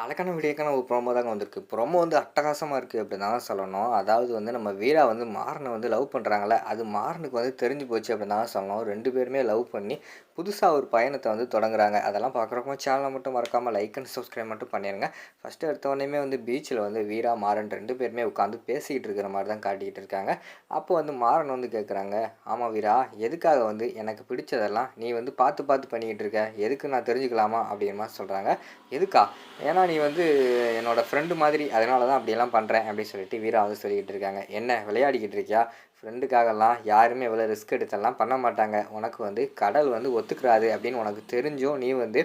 அழகான வீடியோக்கான ஒரு ப்ரோமோ தாங்க வந்திருக்கு. ப்ரோமோ வந்து அட்டகாசமாக இருக்குது அப்படி தான் சொல்லணும். அதாவது வந்து நம்ம வீரா வந்து மாறனை வந்து லவ் பண்ணுறாங்களே அது மாறனுக்கு வந்து தெரிஞ்சு போச்சு அப்படி தான் சொல்லணும். ரெண்டு பேருமே லவ் பண்ணி புதுசாக ஒரு பயணத்தை வந்து தொடங்குறாங்க. அதெல்லாம் பார்க்குறப்போ சேனலை மட்டும் மறக்காமல் லைக் அண்ட் சப்ஸ்கிரைப் மட்டும் பண்ணிடுங்க ஃபஸ்ட்டு எடுத்தவொடனே வந்து பீச்சில் வந்து வீரா மாறன் ரெண்டு பேருமே உட்காந்து பேசிக்கிட்டு இருக்கிற மாதிரி தான் காட்டிக்கிட்டு இருக்காங்க. அப்போ வந்து மாறன் வந்து கேட்குறாங்க ஆமாம் வீரா எதுக்காக வந்து எனக்கு பிடிச்சதெல்லாம் நீ வந்து பார்த்து பார்த்து பண்ணிக்கிட்டு இருக்க? எதுக்கு நான் தெரிஞ்சுக்கலாமா? அப்படிங்கிற மாதிரி சொல்கிறாங்க எதுக்கா? ஏன்னா நீ வந்து என்னோடய ஃப்ரெண்டு மாதிரி அதனால தான் அப்படியெல்லாம் பண்ணுறேன் அப்படின்னு சொல்லிட்டு வீரா வந்து சொல்லிக்கிட்டு இருக்காங்க. என்ன விளையாடிக்கிட்டு இருக்கியா? ஃப்ரெண்டுக்காகலாம் யாருமே இவ்வளோ ரிஸ்க் எடுத்தெல்லாம் பண்ண மாட்டாங்க. உனக்கு வந்து கடல் வந்து ஒத்துக்கிறாது அப்படின்னு உனக்கு தெரிஞ்சும் நீ வந்து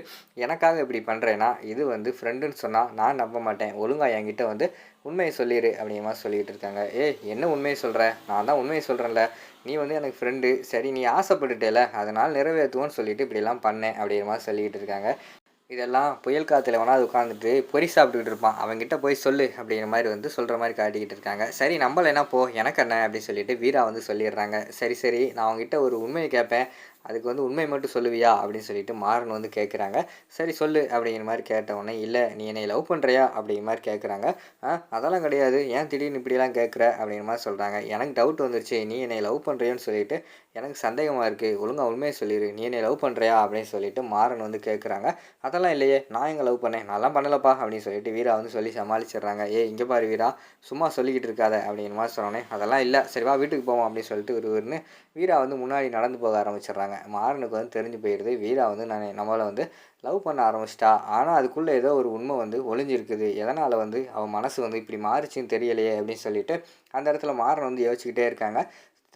எனக்காக இப்படி பண்ணுறேன்னா இது வந்து ஃப்ரெண்டுன்னு சொன்னால் நான் நம்ப மாட்டேன். ஒழுங்காக என்கிட்ட வந்து உண்மையை சொல்லிடு அப்படிங்கிற மாதிரி சொல்லிகிட்டு இருக்காங்க. ஏய் என்ன உண்மையை சொல்கிற நான் தான் உண்மையை சொல்கிறேன்ல நீ வந்து எனக்கு ஃப்ரெண்டு சரி நீ ஆசைப்பட்டுட்டேல. அதனால் நிறைவேற்றுவோன்னு சொல்லிட்டு இப்படிலாம் பண்ணேன் அப்படிங்கிற மாதிரி சொல்லிக்கிட்டு இருக்காங்க. இதெல்லாம் புயல் காற்றுல வேணா அது உட்காந்துட்டு பொறி சாப்பிட்டுக்கிட்டு இருப்பான். அவங்ககிட்ட போய் சொல்லு அப்படிங்கிற மாதிரி வந்து சொல்கிற மாதிரி காட்டிக்கிட்டு இருக்காங்க. சரி நம்மள என்ன போ எனக்கு என்ன? அப்படின்னு சொல்லிட்டு வீரா வந்து சொல்லிடுறாங்க. சரி சரி நான் அவங்ககிட்ட ஒரு உண்மையை கேட்பேன். அதுக்கு வந்து உண்மை மட்டும் சொல்லுவியா? அப்படின்னு சொல்லிட்டு மாறன் வந்து கேட்குறாங்க சரி சொல்லு அப்படிங்கிற மாதிரி கேட்ட உடனே இல்லை நீ என்னை லவ் பண்ணுறியா அப்படிங்கிற மாதிரி கேட்குறாங்க ஆ அதெல்லாம் கிடையாது. ஏன் திடீர்னு இப்படிலாம் கேட்குற அப்படிங்கிற மாதிரி சொல்கிறாங்க எனக்கு டவுட் வந்துருச்சு. நீ என்னை லவ் பண்ணுறியான்னு சொல்லிட்டு எனக்கு சந்தேகமாக இருக்குது ஒழுங்காக உண்மையை சொல்லிடு நீ என்னை லவ் பண்ணுறியா அப்படின்னு சொல்லிட்டு மாறன் வந்து கேட்குறாங்க அதெல்லாம் இல்லையே. நான் எங்கே லவ் பண்ணேன்? நான்லாம் பண்ணலப்பா. அப்படின்னு சொல்லிட்டு வீரா வந்து சொல்லி சமாளிச்சிடுறாங்க. ஏ இங்கே பாரு வீரா. சும்மா சொல்லிக்கிட்டு இருக்காத. அப்படிங்கிற மாதிரி சொன்னோன்னே அதெல்லாம் இல்லை. சரிவா வீட்டுக்கு போவோம். அப்படின்னு சொல்லிட்டு ஒரு வீரா வந்து முன்னாடி நடந்து போக ஆரம்பிச்சிடுறாங்க. மாறனுக்கு வந்து தெரிஞ்சு போயிடுது வீரா வந்து நான் நம்மளை வந்து லவ் பண்ண ஆரம்பிச்சிட்டா. ஆனால் அதுக்குள்ளே ஏதோ ஒரு உண்மை வந்து ஒளிஞ்சிருக்குது. எதனால் வந்து அவன் மனசு வந்து இப்படி மாறிச்சின்னு தெரியலையே அப்படின்னு சொல்லிட்டு அந்த இடத்துல மாறன் வந்து யோசிச்சுக்கிட்டே இருக்காங்க.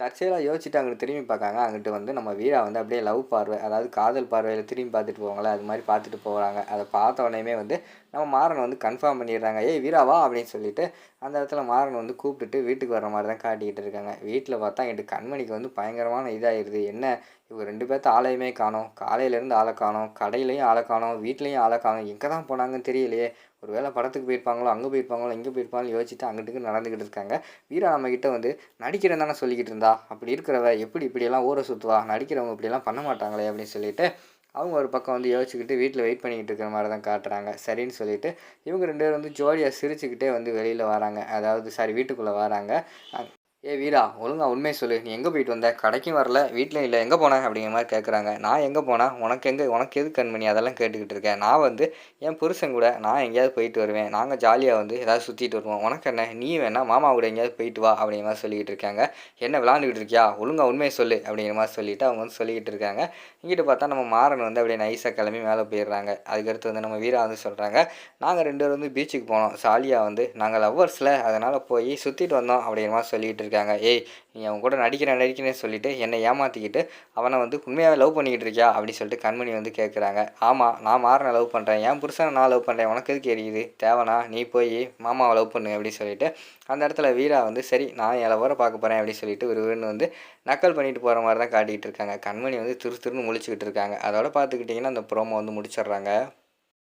தற்செயலாக யோசிச்சுட்டு அங்கிட்டு திரும்பி பார்க்காங்க. அங்கிட்டு வந்து நம்ம வீரா வந்து அப்படியே லவ் பார்வை அதாவது காதல் பார்வையில் திரும்பி பார்த்துட்டு போவாங்களே அது மாதிரி பார்த்துட்டு போகிறாங்க அதை பார்த்த உடனேயுமே வந்து நம்ம மாறன் வந்து கன்ஃபார்ம் பண்ணிடுறாங்க. ஏய் வீராவா அப்படின்னு சொல்லிட்டு அந்த இடத்துல மாறன் வந்து கூப்பிட்டுட்டு வீட்டுக்கு வர மாதிரி தான் காட்டிக்கிட்டு இருக்காங்க. வீட்டில் பார்த்தா என்கிட்ட கண்மணிக்கு வந்து பயங்கரமான இதாகிடுது என்ன? இவங்க ரெண்டு பேர்த்த ஆளையுமே காணும். காலையிலேருந்து ஆளை காணும். கடையிலையும் ஆளை காணும். வீட்லேயும் ஆளை காணோம். எங்கே தான் போனாங்கன்னு தெரியலையே. ஒரு வேளை படத்துக்கு போயிருப்பாங்களோ அங்கே போயிருப்பாங்களோ இங்கே போயிருப்பாங்களோ யோசிச்சுட்டு அங்கிட்டுக்கு நடந்துக்கிட்டு இருக்காங்க. வீரா நம்மக்கிட்ட வந்து நடிக்கிறேன் தானே சொல்லிக்கிட்டு இருந்தா? அப்படி இருக்கிறவ எப்படி இப்படியெல்லாம் ஊரை சுற்றுவா நடிக்கிறவங்க இப்படியெல்லாம் பண்ண மாட்டாங்களே அப்படின்னு சொல்லிட்டு அவங்க ஒரு பக்கம் வந்து யோசிச்சுக்கிட்டு வீட்டில் வெயிட் பண்ணிக்கிட்டு இருக்கிற மாதிரி தான் காட்டுறாங்க. சரின்னு சொல்லிட்டு இவங்க ரெண்டு பேரும் வந்து ஜோடியாக சிரிச்சுக்கிட்டே வந்து வெளியில் வராங்க. அதாவது சாரி வீட்டுக்குள்ளே வராங்க. ஏ வீடா ஒழுங்கா உண்மை சொல்லு. நீ எங்கே போயிட்டு வந்த? கடைக்கும் வரல வீட்டிலையும் இல்லை. எங்கே போனேன் அப்படிங்கிற மாதிரி கேட்குறாங்க நான் எங்கே போனேன் உனக்கு எங்கே உனக்கு எது கண்மணி அதெல்லாம் கேட்டுக்கிட்டு இருக்கேன். நான் வந்து என் புருஷன் கூட நான் எங்கேயாவது போயிட்டு வருவேன். நாங்கள் ஜாலியாக வந்து ஏதாவது சுற்றிட்டு வருவோம். உனக்கு என்ன? நீ வேணா மாமா கூட எங்கேயாவது போயிட்டு வா அப்படிங்கிற மாதிரி சொல்லிக்கிட்டு இருக்காங்க. என்ன விளாண்டுக்கிட்டு இருக்கியா? ஒழுங்கா உண்மையை சொல்லு அப்படிங்கிற மாதிரி சொல்லிவிட்டு அவங்க வந்து சொல்லிக்கிட்டு இருக்காங்க. இங்கிட்ட பார்த்தா நம்ம மாறன் வந்து அப்படியே நைஸாக கிளம்பி மேலே போயிடுறாங்க. அதுக்கடுத்து வந்து நம்ம வீரா வந்து சொல்கிறாங்க நாங்கள் ரெண்டு பேரும் வந்து பீச்சுக்கு போனோம். ஜாலியாக வந்து நாங்கள் லவ்வர்ஸில் அதனால் போய் சுற்றிட்டு வந்தோம் அப்படிங்கிற மாதிரி சொல்லிகிட்டு இருக்காங்க ஏய் நீ அவன் கூட நடிக்கிறேன் நடிக்கிறேன்னு சொல்லிட்டு என்னை ஏமாற்றிக்கிட்டு அவனை வந்து உண்மையாகவே லவ் பண்ணிக்கிட்டு இருக்கியா? அப்படின்னு சொல்லிட்டு கண்மணி வந்து கேட்குறாங்க. ஆமாம் நான் மாறனை லவ் பண்ணுறேன் என் புருஷனை நான் லவ் பண்ணுறேன் உனக்கு எதுக்கு எரியுது? தேவனா? நீ போய் மாமாவை லவ் பண்ணு அப்படின்னு சொல்லிட்டு அந்த இடத்துல வீரா வந்து சரி நான் என் லவரை பார்க்க போகிறேன் அப்படின்னு சொல்லிட்டு ஒரு வந்து நக்கல் பண்ணிட்டு போகிற மாதிரி தான் காட்டிக்கிட்டு இருக்காங்க. கண்மணி வந்து திரு திருன்னு முழிச்சுக்கிட்டு இருக்காங்க. அதோட பார்த்துக்கிட்டிங்கன்னா அந்த ப்ரோமோ வந்து முடிச்சிடுறாங்க.